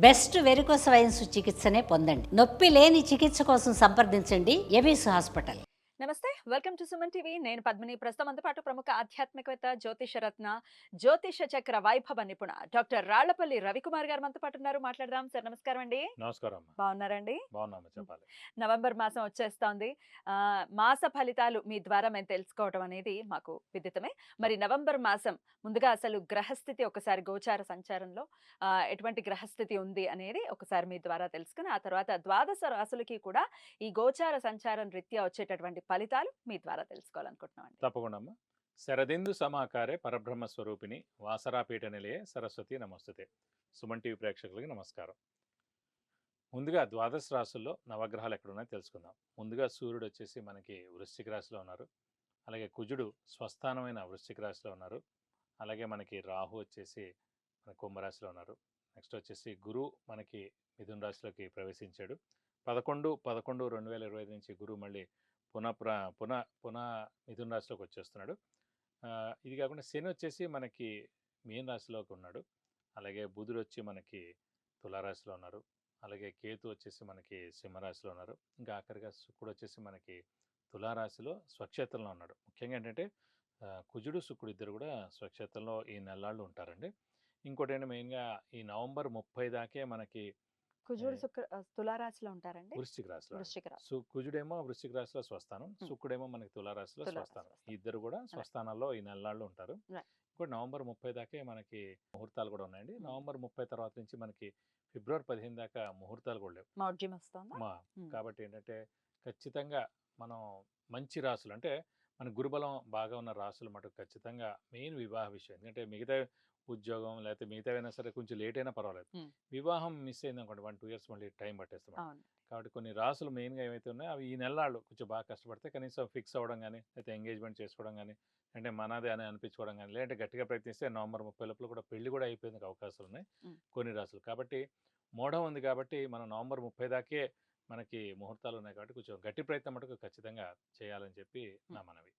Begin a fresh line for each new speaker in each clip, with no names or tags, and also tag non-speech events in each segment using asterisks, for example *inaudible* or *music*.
Best varicose wines చికిత్సనే పొందండి. నొప్పి లేని చికిత్స కోసం సంప్రదించండి. ఎబిస్ హాస్పిటల్.
నమస్తే. Welcome to Suman TV. నేను పద్మిని. ప్రస్తుతం పాటు ప్రముఖ ఆధ్యాత్మికవేత్త జ్యోతిష రత్న జ్యోతిష చక్ర వైభవ నిపుణ డాక్టర్ రాళ్ళపల్లి రవికుమార్ గారు మనతో పాటు ఉన్నారు. మాట్లాడదాం. సార్ నమస్కారం అండి.
నమస్కారం
బాగున్నారండి?
బాగున్నామా చెప్పాలి.
నవంబర్ మాసం వచ్చేస్తోంది. ఆ, మాస ఫలితాలు మీ ద్వారా మేము తెలుసుకోవడం అనేది మాకు విదితమే. మరి నవంబర్ మాసం ముందుగా అసలు గ్రహస్థితి ఒకసారి గోచార సంచారంలో ఎటువంటి గ్రహస్థితి ఉంది అనేది ఒకసారి మీ ద్వారా తెలుసుకుని ఆ తర్వాత ద్వాదశ రాసులకి కూడా ఈ గోచార సంచారం రీత్యా వచ్చేటటువంటి ఫలితాలు మీ ద్వారా తెలుసుకోవాలనుకుంటున్నాం అండి
తప్పకుండా అమ్మా. శరదిందు సమాకారే పరబ్రహ్మ స్వరూపిణి వాసరాపీఠ నిలయే సరస్వతి నమస్తుతే. సుమన్ టీవీ ప్రేక్షకులకి నమస్కారం. ముందుగా ద్వాదశ రాశుల్లో నవగ్రహాలు ఎక్కడున్నాయో తెలుసుకుందాం. ముందుగా సూర్యుడు వచ్చేసి మనకి వృశ్చిక రాశిలో ఉన్నారు. అలాగే కుజుడు స్వస్థానమైన వృశ్చిక రాశిలో ఉన్నారు. అలాగే మనకి రాహు వచ్చేసి మన కుంభరాశిలో ఉన్నారు. నెక్స్ట్ వచ్చేసి గురు మనకి మిథున రాశిలోకి ప్రవేశించాడు. పదకొండు పదకొండు రెండు వేల ఇరవై ఐదు నుంచి గురువు మళ్ళీ పునః ప్ర పునః పునః మిథున రాశిలోకి వచ్చేస్తున్నాడు. ఇది కాకుండా శని వచ్చేసి మనకి మీన రాశిలోకి ఉన్నాడు. అలాగే బుధుడు వచ్చి మనకి తులారాశిలో ఉన్నారు. అలాగే కేతు వచ్చేసి మనకి సింహరాశిలో ఉన్నారు. ఇంకా ఆఖరిగా శుక్రుడు వచ్చేసి మనకి తులారాశిలో స్వక్షేత్రంలో ఉన్నాడు. ముఖ్యంగా ఏంటంటే కుజుడు శుక్రుడు ఇద్దరు కూడా స్వక్షేత్రంలో ఈ నెలాళ్ళు ఉంటారండి. ఇంకోటి ఏంటి మెయిన్గా ఈ నవంబర్ ముప్పై దాకే మనకి
కుజుడు. శుక్ర తులారాశిలో ఉంటారండి.
వృశ్చిక రాశిలో
వృశ్చిక రాశి.
సు కుజుడేమో వృశ్చిక రాశిలో స్వస్థానం. శుక్రుడేమో మనకి తులారాశిలో
తులారాశి
స్వస్థానం. ఇద్దరు కూడా స్వస్థానాల్లో ఈ నెలలాళ్ళు ఉంటారు. ఇప్పుడు నవంబర్ ముప్పై దాకే మనకి ముహూర్తాలు కూడా ఉన్నాయండి. నవంబర్ ముప్పై తర్వాత నుంచి మనకి ఫిబ్రవరి పదిహేను దాకా ముహూర్తాలు కూడా లేవు. కాబట్టి ఏంటంటే ఖచ్చితంగా మనం మంచి రాసులు అంటే మన గురుబలం బాగా ఉన్న రాసులు మటుకు ఖచ్చితంగా మెయిన్ వివాహ విషయం. ఎందుకంటే మిగతా ఉద్యోగం లేకపోతే మిగతా అయినా సరే కొంచెం లేట్ అయినా పర్వాలేదు. వివాహం మిస్ అయింది అనుకోండి వన్ టూ ఇయర్స్ మళ్ళీ టైం పట్టేస్తాం కాబట్టి కొన్ని రాసులు మెయిన్గా ఏవైతే ఉన్నాయో అవి ఈ నెలలు కొంచెం బాగా కష్టపడితే కనీసం ఫిక్స్ అవ్వడం కానీ లేకపోతే ఎంగేజ్మెంట్ చేసుకోవడం కానీ అంటే మనదే అని అనిపించుకోవడం కానీ లేదంటే గట్టిగా ప్రయత్నిస్తే నవంబర్ ముప్పై లోపల కూడా పెళ్ళి కూడా అయిపోయేందుకు అవకాశాలు ఉన్నాయి. కొన్ని రాసులు. కాబట్టి మోఢం ఉంది కాబట్టి మనం నవంబర్ ముప్పై దాకే మనకి ముహూర్తాలు ఉన్నాయి కాబట్టి కొంచెం గట్టి ప్రయత్నం మటుకు ఖచ్చితంగా చేయాలని చెప్పి నా మనవి.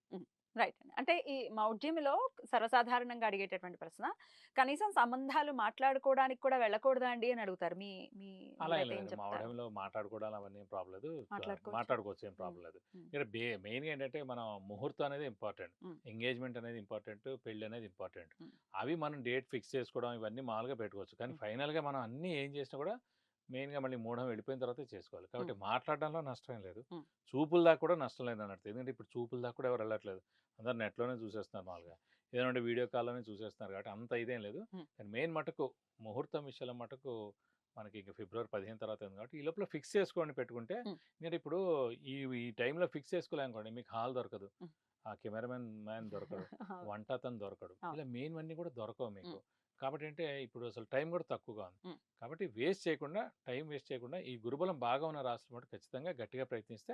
రైట్ అండి అంటే ఈ మౌఢ్యంలో సర్వసాధారణంగా అడిగేటటువంటి ప్రశ్న కనీసం సంబంధాలు మాట్లాడుకోవడానికి కూడా వెళ్ళకూడదా అండి అని అడుగుతారు మీ మీ?
మావడంలో మాట్లాడుకోవడం అవన్నీ ప్రాబ్లం లేదు
మాట్లాడుకోవచ్చు.
ఏం ప్రాబ్లం లేదు. ఇక్కడ బే మెయిన్గా ఏంటంటే మనం ముహూర్తం అనేది ఇంపార్టెంట్. ఎంగేజ్మెంట్ అనేది ఇంపార్టెంట్ పెళ్ళి అనేది ఇంపార్టెంట్. అవి మనం డేట్ ఫిక్స్ చేసుకోవడం ఇవన్నీ మామూలుగా పెట్టుకోవచ్చు కానీ. ఫైనల్గా మనం అన్నీ ఏం చేసినా కూడా మెయిన్గా మళ్ళీ మూఢం వెళ్ళిపోయిన తర్వాత చేసుకోవాలి కాబట్టి. మాట్లాడడంలో నష్టం లేదు. చూపుల దాకా కూడా నష్టం లేదు అన్నట్టు ఎందుకంటే ఇప్పుడు చూపుల దాకా కూడా ఎవరు వెళ్ళట్లేదు అందరు నెట్లోనే చూసేస్తున్నారు మామూలుగా ఏదంటే వీడియో కాల్లోనే చూసేస్తున్నారు కాబట్టి అంత ఇదేం లేదు. కానీ మెయిన్ మటుకు ముహూర్తం విషయంలో మటుకు మనకి ఇంకా ఫిబ్రవరి పదిహేను తర్వాత ఉంది కాబట్టి ఈ లోపల ఫిక్స్ చేసుకోండి పెట్టుకుంటే. ఎందుకంటే ఇప్పుడు ఈ ఈ టైంలో ఫిక్స్ చేసుకోలేనుకోండి మీకు హాల్ దొరకదు. ఆ కెమెరామెన్ మ్యాన్ దొరకడు. *laughs* వంట అతను దొరకడు. ఇలా మెయిన్ అన్నీ కూడా దొరకవు మీకు కాబట్టి అంటే ఇప్పుడు అసలు టైం కూడా తక్కువగా ఉంది. కాబట్టి వేస్ట్ చేయకుండా టైం వేస్ట్ చేయకుండా ఈ గురుబలం బాగా ఉన్న రాష్ట్రం మటు ఖచ్చితంగా గట్టిగా ప్రయత్నిస్తే.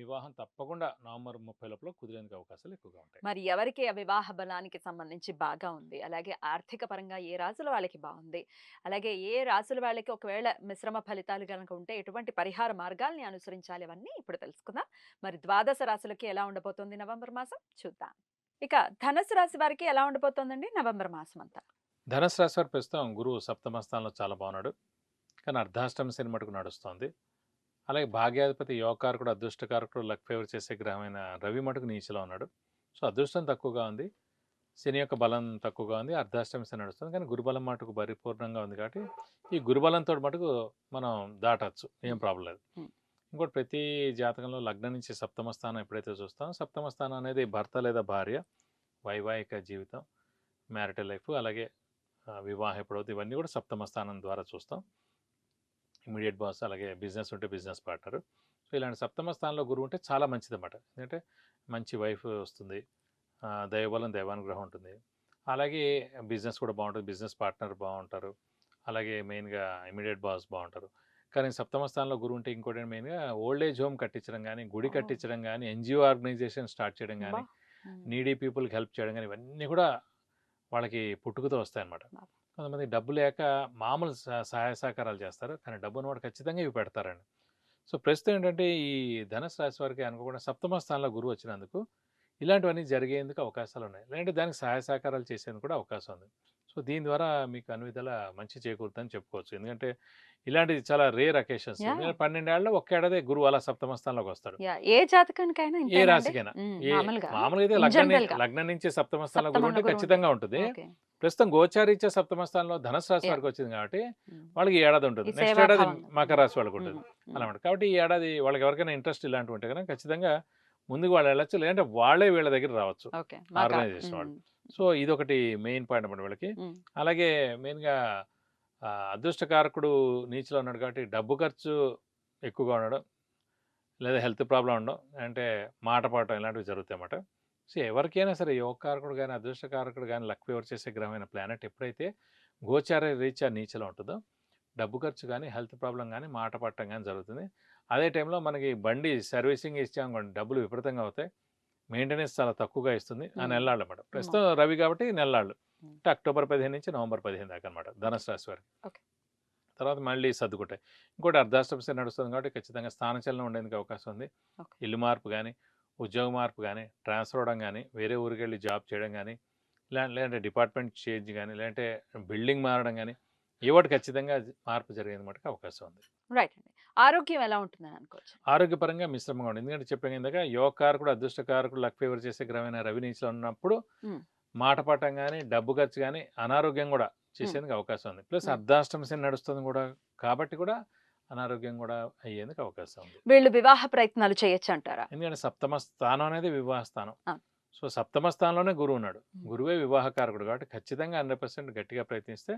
వివాహం తప్పకుండా నవంబర్ ముప్పై లోపల కుదిరేందుకు అవకాశాలు ఎక్కువగా ఉంటాయి.
మరి ఎవరికి వివాహ బలానికి సంబంధించి బాగా ఉంది? అలాగే ఆర్థిక పరంగా ఏ రాసుల వాళ్ళకి బాగుంది? అలాగే ఏ రాసుల వాళ్ళకి ఒకవేళ మిశ్రమ ఫలితాలు కనుక ఉంటే ఎటువంటి పరిహార మార్గాల్ని అనుసరించాలి అవన్నీ ఇప్పుడు తెలుసుకుందాం. మరి ద్వాదశ రాశులకి ఎలా ఉండబోతోంది నవంబర్ మాసం? చూద్దాం. ఇక ధనుసు రాశి వారికి ఎలా ఉండబోతోందండి నవంబర్ మాసం అంతా
ధనుసు రాశి వారు ప్రస్తుతం గురువు సప్తమ స్థానంలో చాలా బాగున్నాడు. కానీ అర్ధాష్టమ శని మటుకు నడుస్తోంది. అలాగే భాగ్యాధిపతి యోగకారకుడు అదృష్టకారకుడు లక్ ఫేవర్ చేసే గ్రహమైన రవి మటుకు నీచలో ఉన్నాడు. సో అదృష్టం తక్కువగా ఉంది. శని యొక్క బలం తక్కువగా ఉంది. అర్ధాష్టమ శని నడుస్తుంది. కానీ గురుబలం మటుకు పరిపూర్ణంగా ఉంది కాబట్టి ఈ గురుబలంతో మటుకు మనం దాటచ్చు. ఏం ప్రాబ్లం లేదు. ఇంకోటి ప్రతి జాతకంలో లగ్నం నుంచి సప్తమ స్థానం ఎప్పుడైతే చూస్తామో సప్తమ స్థానం అనేది భర్త లేదా భార్య వైవాహిక జీవితం మ్యారిటల్ లైఫ్ అలాగే వివాహం ఎప్పుడవుతుంది ఇవన్నీ కూడా సప్తమ స్థానం ద్వారా చూస్తాం. ఇమీడియట్ బాస్ అలాగే బిజినెస్ ఉంటే బిజినెస్ పార్ట్నర్. సో ఇలాంటి సప్తమ స్థానంలో గురువు ఉంటే చాలా మంచిదన్నమాట. ఎందుకంటే మంచి వైఫ్ వస్తుంది. దైవబలం దైవానుగ్రహం ఉంటుంది. అలాగే బిజినెస్ కూడా బాగుంటుంది. బిజినెస్ పార్ట్నర్ బాగుంటారు. అలాగే మెయిన్గా ఇమీడియట్ బాస్ బాగుంటారు. కానీ సప్తమ స్థానంలో గురువు ఉంటే ఇంకోటి మెయిన్గా ఓల్డ్ ఏజ్ హోమ్ కట్టించడం కానీ గుడి. కట్టించడం కానీ ఎన్జిఓ ఆర్గనైజేషన్ స్టార్ట్ చేయడం కానీ. నీడీ పీపుల్కి హెల్ప్ చేయడం కానీ ఇవన్నీ కూడా వాళ్ళకి పుట్టుకతో వస్తాయన్నమాట. కొంతమంది డబ్బు లేక మామూలు సహ- సహాయ సహకారాలు చేస్తారు. కానీ డబ్బును వాడు ఖచ్చితంగా ఇవి పెడతారండి. సో ప్రస్తుతం ఏంటంటే ఈ ధనుసు రాశి వారికి అనుకోకుండా సప్తమ స్థానంలో గురువు వచ్చినందుకు ఇలాంటివన్నీ జరిగేందుకు అవకాశాలు ఉన్నాయి లేదంటే దానికి సహాయ సహకారాలు చేసేందుకు కూడా అవకాశం ఉంది. సో దీని ద్వారా మీకు అన్ని విధాల మంచి చేకూరుతుందని చెప్పుకోవచ్చు ఎందుకంటే ఇలాంటిది చాలా రేర్ అకేషన్స్
Yeah.
పన్నెండేళ్ళలో ఒక్క ఏడాది గురువు అలా సప్తమ స్థానంలోకి వస్తాడు
ఏ జాతకానికైనా
ఏ? రాశికైనా
మామూలుగా
అయితే లగ్నం. లగ్నం నుంచి సప్తమ స్థానంలో గురువు
గురువు
ఖచ్చితంగా ఉంటుంది. ప్రస్తుతం గోచారీత్య సప్తమ స్థానంలో ధనుసు రాశి. వారికి వచ్చింది కాబట్టి వాళ్ళకి ఈ ఏడాది ఉంటుంది నెక్స్ట్ ఏడాది. మకర రాశి వాళ్ళకి ఉంటుంది. అనమాట కాబట్టి ఈ ఏడాది వాళ్ళకి ఎవరికైనా ఇంట్రెస్ట్ ఇలాంటివి ఉంటే కనుక ఖచ్చితంగా ముందుకు వాళ్ళు వెళ్ళచ్చు లేదంటే వాళ్ళే వీళ్ళ దగ్గర రావచ్చు
మాకా.
ఆర్గనైజేషన్ వాళ్ళు. సో ఇది ఒకటి మెయిన్ పాయింట్ అన్నమాట వీళ్ళకి. అలాగే మెయిన్గా అదృష్టకారకుడు నీచిలో ఉన్నాడు కాబట్టి డబ్బు ఖర్చు ఎక్కువగా ఉండడం లేదా హెల్త్ ప్రాబ్లం ఉండడం అంటే మాట పాడటం ఇలాంటివి జరుగుతాయి అన్నమాట. సో ఎవరికైనా సరే యోగకారకుడు కానీ అదృష్టకారకుడు కానీ లక్ ఫేవర్ చేసే గ్రహమైన ప్లానెట్ ఎప్పుడైతే గోచార రీత్యా నీచలో ఉంటుందో డబ్బు ఖర్చు కానీ హెల్త్ ప్రాబ్లం కానీ మాట పట్టడం కానీ జరుగుతుంది. అదే టైంలో మనకి బండి సర్వీసింగ్ ఇచ్చాం డబ్బులు విపరీతంగా అవుతాయి. మెయింటెనెన్స్ చాలా తక్కువగా ఇస్తుంది. ఆ. నెలలాళ్ళు అన్నమాట. ప్రస్తుతం రవి కాబట్టి నెలలాళ్ళు. అంటే అక్టోబర్ పదిహేను నుంచి నవంబర్ పదిహేను దాకా అనమాట ధనుసు రాశి వారికి. తర్వాత మళ్ళీ సర్దుకుంటాయి ఇంకోటి అర్ధాష్టమ శని నడుస్తుంది కాబట్టి ఖచ్చితంగా స్థానచలనం ఉండేందుకు అవకాశం ఉంది. ఇల్లు మార్పు కానీ ఉద్యోగ మార్పు కానీ ట్రాన్స్ఫర్ అవడం కానీ వేరే ఊరికి వెళ్ళి జాబ్ చేయడం కానీ లేదంటే డిపార్ట్మెంట్ చేంజ్ కానీ లేదంటే బిల్డింగ్ మారడం కానీ ఏవోటి ఖచ్చితంగా మార్పు జరిగేది మటుకు అవకాశం ఉంది.
రైట్ ఆరోగ్యం ఎలా ఉంటుందని అనుకోవచ్చు
ఆరోగ్యపరంగా మిశ్రమంగా ఉంది ఎందుకంటే చెప్పాను ఇందాక యోగకారకుడు అదృష్టకారకుడు లక్ ఫేవర్ చేసే గ్రహమైన రవి నీచిలో ఉన్నప్పుడు. మాట పట్టం కానీ డబ్బు ఖర్చు కానీ అనారోగ్యం కూడా చేసేందుకు అవకాశం ఉంది ప్లస్
Hmm.
అర్ధాష్టమ శని నడుస్తుంది కూడా కాబట్టి కూడా అనారోగ్యం కూడా అయ్యేందుకు అవకాశం ఉంది
వీళ్ళు వివాహ ప్రయత్నాలు చేయొచ్చు అంటారా
ఎందుకంటే సప్తమ స్థానం అనేది వివాహ స్థానం. సో సప్తమ స్థానంలోనే గురువు ఉన్నాడు. గురువే వివాహకారకుడు కాబట్టి ఖచ్చితంగా హండ్రెడ్ పర్సెంట్ గట్టిగా ప్రయత్నిస్తే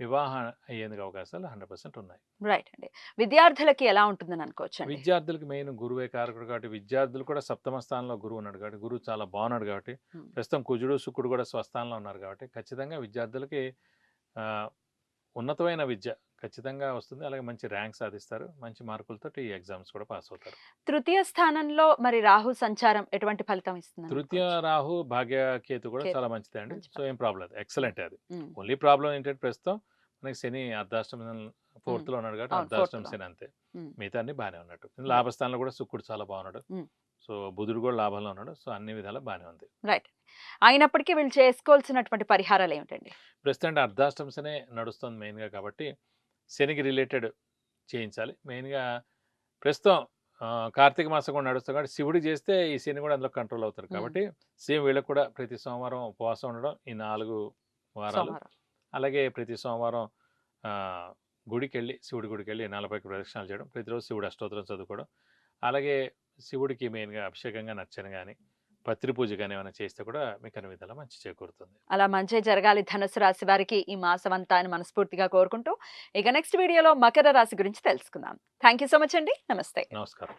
వివాహం అయ్యేందుకు అవకాశాలు హండ్రెడ్ పర్సెంట్ ఉన్నాయి.
రైట్ అండి. విద్యార్థులకి ఎలా ఉంటుందని అనుకోవచ్చు
విద్యార్థులకు మెయిన్ గురువే కారకుడు కాబట్టి విద్యార్థులు కూడా సప్తమ స్థానంలో గురువు ఉన్నాడు కాబట్టి గురువు చాలా బాగున్నాడు కాబట్టి. ప్రస్తుతం కుజుడు శుక్రుడు కూడా స్వస్థానంలో ఉన్నారు కాబట్టి ఖచ్చితంగా విద్యార్థులకి ఉన్నతమైన విద్య ఖచ్చితంగా వస్తుంది. అలాగే మంచి ర్యాంక్ సాధిస్తారు. మంచి మార్కులతో ఈ ఎగ్జామ్స్ కూడా పాస్ అవుతారు
తృతీయ స్థానంలో మరి రాహు సంచారం ఎటువంటి ఫలితం ఇస్తుంది
తృతీయ రాహు భాగ్యకేతు కూడా. చాలా మంచిదే అండి సో ఏం ప్రాబ్లం లేదు. ఎక్సలెంట్ అది. ఓన్లీ ప్రాబ్లం ఏంటంటే ప్రస్తుతం మనకి శని అర్ధాష్టమ ఫోర్త్లో ఉన్నాడు కాబట్టి
లో.
శని అంతే. మిగతా అన్ని బాగానే ఉన్నట్టు లాభస్థానంలో కూడా శుక్రుడు చాలా బాగున్నాడు. సో బుధుడు కూడా లాభంలో ఉన్నాడు. సో అన్ని విధాలా బాగానే ఉంది.
రైట్. అయినప్పటికీ వీళ్ళు చేసుకోవాల్సినటువంటి పరిహారాలు ఏమిటండి?
ప్రస్తుతం శని నడుస్తుంది మెయిన్గా కాబట్టి శనికి రిలేటెడ్ చేయించాలి. మెయిన్గా ప్రస్తుతం కార్తీక మాసం కూడా నడుస్తుంది కాబట్టి శివుడు చేస్తే ఈ శని కూడా అందులో కంట్రోల్ అవుతారు. కాబట్టి సేమ్ వీళ్ళకి కూడా ప్రతి సోమవారం ఉపవాసం ఉండడం ఈ నాలుగు వారాలు. అలాగే ప్రతి సోమవారం గుడికి వెళ్ళి శివుడి గుడికి వెళ్ళి నలభై ప్రదక్షిణాలు చేయడం. ప్రతిరోజు శివుడు అష్టోత్తరం చదువుకోవడం. అలాగే శివుడికి మెయిన్గా అభిషేకంగా నచ్చని కానీ పత్రి పూజ కానీ ఏమైనా చేస్తే కూడా మీకు అన్ని విధాలా మంచి చేకూరుతుంది.
అలా మంచి జరగాలి ధనుసు రాశి వారికి ఈ మాసం అంతా అని మనస్ఫూర్తిగా కోరుకుంటూ ఇక నెక్స్ట్ వీడియోలో మకర రాశి గురించి తెలుసుకుందాం. థ్యాంక్ యూ సో మచ్ అండి. నమస్తే.
నమస్కారం.